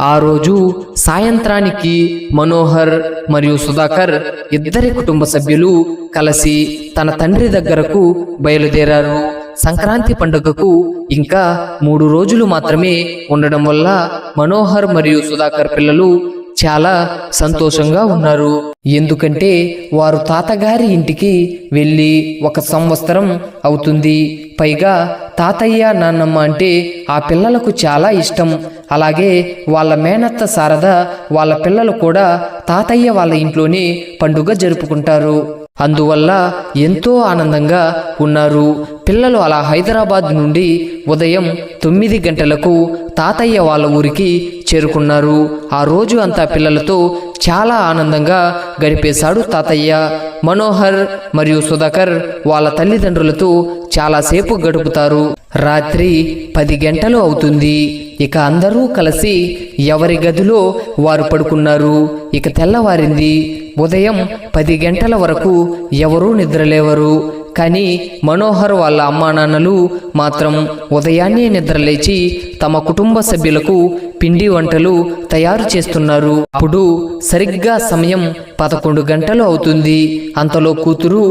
ఆ రోజు సాయంత్రానికి మనోహర్ మరియు సుధాకర్ ఇద్దరి కుటుంబ సభ్యులు కలిసి తన తండ్రి దగ్గరకు బయలుదేరారు. సంక్రాంతి పండుగకు ఇంకా మూడు రోజులు మాత్రమే ఉండడం వల్ల మనోహర్ మరియు సుధాకర్ పిల్లలు చాలా సంతోషంగా ఉన్నారు. ఎందుకంటే వారు తాతగారి ఇంటికి వెళ్ళి ఒక సంవత్సరం అవుతుంది. పైగా తాతయ్య నాన్నమ్మ అంటే ఆ పిల్లలకు చాలా ఇష్టం. అలాగే వాళ్ళ మేనత్త శారద వాళ్ళ పిల్లలు కూడా తాతయ్య వాళ్ళ ఇంట్లోనే పండుగ జరుపుకుంటారు. అందువల్ల ఎంతో ఆనందంగా ఉన్నారు. పిల్లలు అలా హైదరాబాద్ నుండి ఉదయం తొమ్మిది గంటలకు తాతయ్య వాళ్ళ ఊరికి చేరుకున్నారు. ఆ రోజు అంతా పిల్లలతో చాలా ఆనందంగా గడిపేశాడు తాతయ్య. మనోహర్ మరియు సుధాకర్ వాళ్ళ తల్లిదండ్రులతో చాలాసేపు గడుపుతారు. రాత్రి పది గంటలు అవుతుంది. ఇక అందరూ కలిసి ఎవరి గదిలో వారు పడుకున్నారు. ఇక తెల్లవారింది. ఉదయం పది గంటల వరకు ఎవరూ నిద్రలేవరు. కానీ మనోహర్ వాళ్ళ అమ్మా నాన్నలు మాత్రం ఉదయాన్నే నిద్రలేచి తమ కుటుంబ సభ్యులకు పిండి వంటలు తయారు చేస్తున్నారు. అప్పుడు సరిగ్గా సమయం పదకొండు గంటలు అవుతుంది. అంతలో కూతురు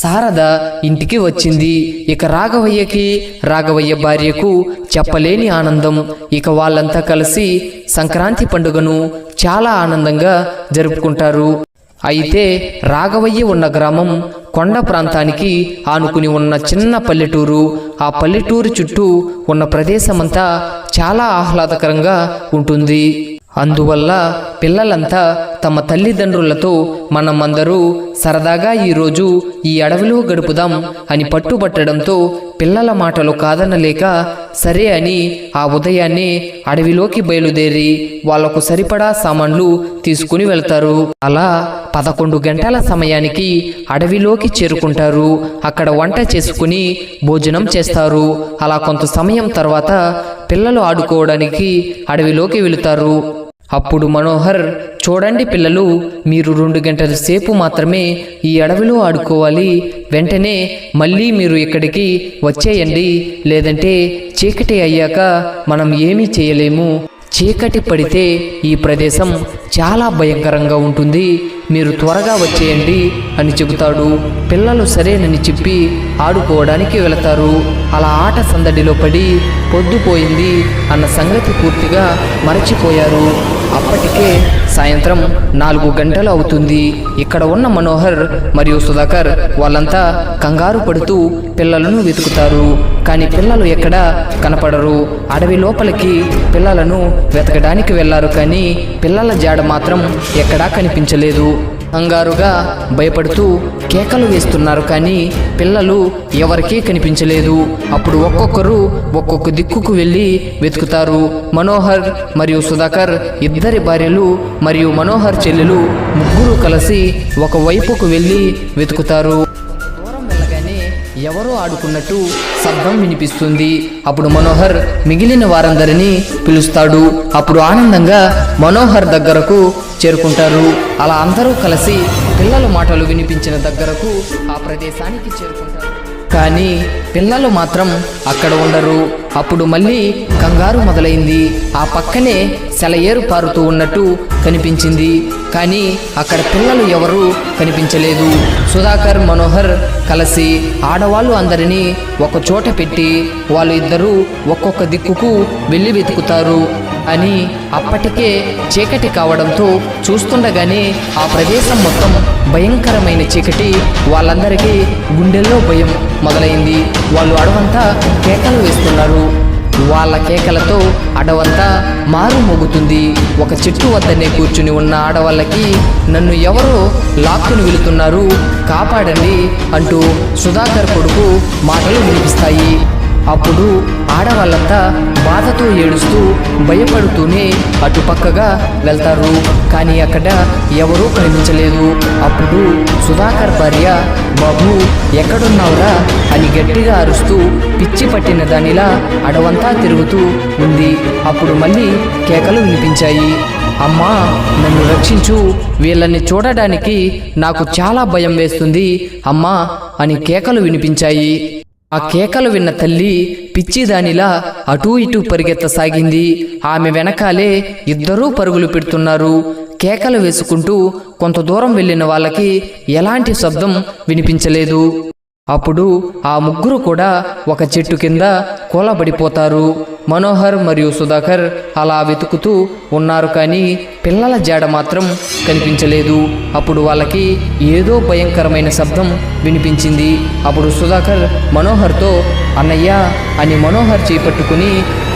శారద ఇంటికి వచ్చింది. ఇక రాఘవయ్యకి రాఘవయ్య భార్యకు చెప్పలేని ఆనందం. ఇక వాళ్ళంతా కలిసి సంక్రాంతి పండుగను చాలా ఆనందంగా జరుపుకుంటారు. అయితే రాఘవయ్య ఉన్న గ్రామం కొండ ప్రాంతానికి ఆనుకుని ఉన్న చిన్న పల్లెటూరు ఆ పల్లెటూరు చుట్టూ ఉన్న ప్రదేశమంతా చాలా ఆహ్లాదకరంగా ఉంటుంది. అందువల్ల పిల్లలంతా తమ తల్లిదండ్రులతో మనమందరూ సరదాగా ఈరోజు ఈ అడవిలో గడుపుదాం అని పట్టుబట్టడంతో పిల్లల మాటలు కాదనలేక సరే అని ఆ ఉదయాన్నే అడవిలోకి బయలుదేరి వాళ్ళకు సరిపడా సామాన్లు తీసుకుని వెళ్తారు. అలా పదకొండు గంటల సమయానికి అడవిలోకి చేరుకుంటారు. అక్కడ వంట చేసుకుని భోజనం చేస్తారు. అలా కొంత సమయం తర్వాత పిల్లలు ఆడుకోవడానికి అడవిలోకి వెళుతారు. అప్పుడు మనోహర్ చూడండి పిల్లలు మీరు రెండు గంటల సేపు మాత్రమే ఈ అడవిలో ఆడుకోవాలి. వెంటనే మళ్ళీ మీరు ఇక్కడికి వచ్చేయండి. లేదంటే చీకటి అయ్యాక మనం ఏమీ చేయలేము. చీకటి పడితే ఈ ప్రదేశం చాలా భయంకరంగా ఉంటుంది. మీరు త్వరగా వచ్చేయండి అని చెబుతాడు. పిల్లలు సరేనని చెప్పి ఆడుకోవడానికి వెళతారు. అలా ఆట సందడిలో పడి పొద్దుపోయింది అన్న సంగతి పూర్తిగా మరచిపోయారు. అప్పటికే సాయంత్రం నాలుగు గంటలు అవుతుంది. ఇక్కడ ఉన్న మనోహర్ మరియు సుధాకర్ వాళ్ళంతా కంగారు పడుతూ పిల్లలను వెతుకుతారు. కానీ పిల్లలు ఎక్కడా కనపడరు. అడవి లోపలికి పిల్లలను వెతకడానికి వెళ్ళారు కానీ పిల్లల జాడ మాత్రం ఎక్కడా కనిపించలేదు. కంగారుగా భయపడుతూ కేకలు వేస్తున్నారు కానీ పిల్లలు ఎవరికీ కనిపించలేదు. అప్పుడు ఒక్కొక్కరు ఒక్కొక్క దిక్కుకు వెళ్ళి వెతుకుతారు. మనోహర్ మరియు సుధాకర్ ఇద్దరి భార్యలు మరియు మనోహర్ చెల్లెలు ముగ్గురు కలిసి ఒక వైపుకు వెళ్ళి వెతుకుతారు. ఎవరో ఆడుకున్నట్టు శబ్దం వినిపిస్తుంది. అప్పుడు మనోహర్ మిగిలిన వారందరినీ పిలుస్తాడు. అప్పుడు ఆనందంగా మనోహర్ దగ్గరకు చేరుకుంటారు. అలా అందరూ కలిసి పిల్లల మాటలు వినిపించిన దగ్గరకు ఆ ప్రదేశానికి చేరుకుంటారు. కానీ పిల్లలు మాత్రం అక్కడ ఉండరు. అప్పుడు మళ్ళీ కంగారు మొదలైంది. ఆ పక్కనే సెలయేరు పారుతూ ఉన్నట్టు కనిపించింది. కానీ అక్కడ పిల్లలు ఎవరూ కనిపించలేదు. సుధాకర్ మనోహర్ కలిసి ఆడవాళ్ళు అందరినీ ఒక చోట పెట్టి వాళ్ళు ఇద్దరూ ఒక్కొక్క దిక్కుకు వెళ్ళి వెతుకుతారు. అని అప్పటికే చీకటి కావడంతో చూస్తుండగానే ఆ ప్రదేశం మొత్తం భయంకరమైన చీకటి. వాళ్ళందరికీ గుండెల్లో భయం మొదలైంది. వాళ్ళు అడవంతా కేకలు వేస్తున్నారు. వాళ్ళ కేకలతో అడవంతా మారు మోగుతుంది. ఒక చెట్టు వద్దనే కూర్చుని ఉన్న ఆడవాళ్ళకి నన్ను ఎవరో లాక్కుని వెళుతున్నారు. కాపాడండి అంటూ సుధాకర్ కొడుకు మాటలు వినిపిస్తాయి. అప్పుడు ఆడవాళ్ళంతా బాధతో ఏడుస్తూ భయపడుతూనే అటుపక్కగా వెళ్తారు. కానీ అక్కడ ఎవరూ కనిపించలేదు. అప్పుడు సుధాకర్ భార్య బాబు ఎక్కడున్నావురా? అని గట్టిగా అరుస్తూ పిచ్చి పట్టిన దానిలా అడవంతా తిరుగుతూ ఉంది. అప్పుడు మళ్ళీ కేకలు వినిపించాయి. అమ్మా నన్ను రక్షించు. వీళ్ళని చూడడానికి నాకు చాలా భయం వేస్తుంది. అమ్మా అని కేకలు వినిపించాయి. ఆ కేకలు విన్న తల్లి పిచ్చిదానిలా అటూ ఇటూ పరిగెత్తసాగింది ఆమె వెనకాలే ఇద్దరూ పరుగులు పెడుతున్నారు. కేకలు వేసుకుంటూ కొంత దూరం వెళ్ళిన వాళ్ళకి ఎలాంటి శబ్దం వినిపించలేదు. అప్పుడు ఆ ముగ్గురు కూడా ఒక చెట్టు కింద కూలబడిపోతారు. మనోహర్ మరియు సుధాకర్ అలా వెతుకుతూ ఉన్నారు కానీ పిల్లల జాడ మాత్రం కనిపించలేదు. అప్పుడు వాళ్ళకి ఏదో భయంకరమైన శబ్దం వినిపించింది. అప్పుడు సుధాకర్ మనోహర్తో అన్నయ్య అని మనోహర్ చేపట్టుకుని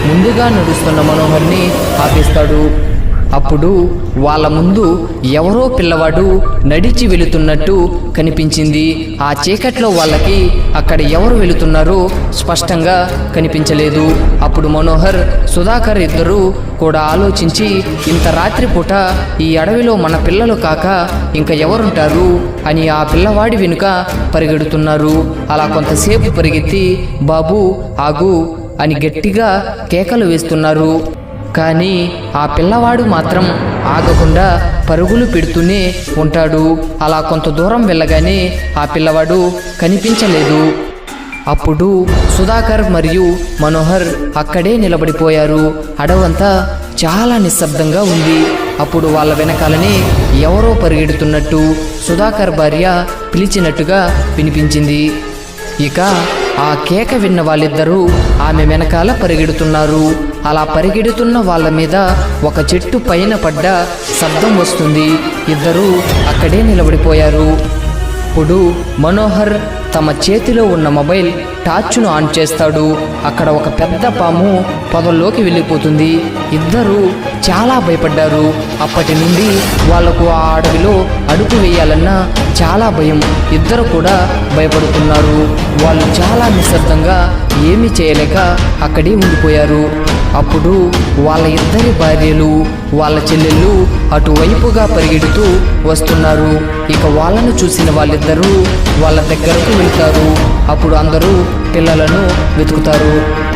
ముందుగా నడుస్తున్న మనోహర్ని ఆపేస్తాడు. అప్పుడు వాళ్ళ ముందు ఎవరో పిల్లవాడు నడిచి వెళుతున్నట్టు కనిపించింది. ఆ చీకట్లో వాళ్ళకి అక్కడ ఎవరు వెళుతున్నారో స్పష్టంగా కనిపించలేదు. అప్పుడు మనోహర్ సుధాకర్ ఇద్దరు కూడా ఆలోచించి ఇంత రాత్రిపూట ఈ అడవిలో మన పిల్లలు కాక ఇంకా ఎవరుంటారు? అని ఆ పిల్లవాడి వెనుక పరిగెడుతున్నారు. అలా కొంతసేపు పరిగెత్తి బాబు ఆగు అని గట్టిగా కేకలు వేస్తున్నారు. కానీ ఆ పిల్లవాడు మాత్రం ఆగకుండా పరుగులు పెడుతూనే ఉంటాడు. అలా కొంత దూరం వెళ్ళగానే ఆ పిల్లవాడు కనిపించలేదు. అప్పుడు సుధాకర్ మరియు మనోహర్ అక్కడే నిలబడిపోయారు. అడవంతా చాలా నిశ్శబ్దంగా ఉంది. అప్పుడు వాళ్ళ వెనకాలనే ఎవరో పరిగెడుతున్నట్టు సుధాకర్ భార్య పిలిచినట్టుగా వినిపించింది. ఇక ఆ కేక విన్న వాళ్ళిద్దరూ ఆమె వెనకాల పరిగెడుతున్నారు. అలా పరిగెడుతున్న వాళ్ళ మీద ఒక చెట్టు పైన పడ్డ శబ్దం వస్తుంది. ఇద్దరూ అక్కడే నిలబడిపోయారు. అప్పుడు మనోహర్ తమ చేతిలో ఉన్న మొబైల్ టార్చ్ను ఆన్ చేస్తాడు. అక్కడ ఒక పెద్ద పాము పొదల్లోకి వెళ్ళిపోతుంది. ఇద్దరు చాలా భయపడ్డారు. అప్పటి నుండి వాళ్ళకు ఆ అడవిలో అడుగు వేయాలన్నా చాలా భయం. ఇద్దరు కూడా భయపడుతున్నారు. వాళ్ళు చాలా నిశ్శబ్దంగా ఏమీ చేయలేక అక్కడే ఉండిపోయారు. అప్పుడు వాళ్ళ ఇద్దరి భార్యలు వాళ్ళ చెల్లెళ్ళు అటువైపుగా పరిగెడుతూ వస్తున్నారు. ఇక వాళ్ళను చూసిన వాళ్ళిద్దరూ వాళ్ళ దగ్గరకు వెళ్తారు. అప్పుడు అందరూ పిల్లలను వెతుకుతారు.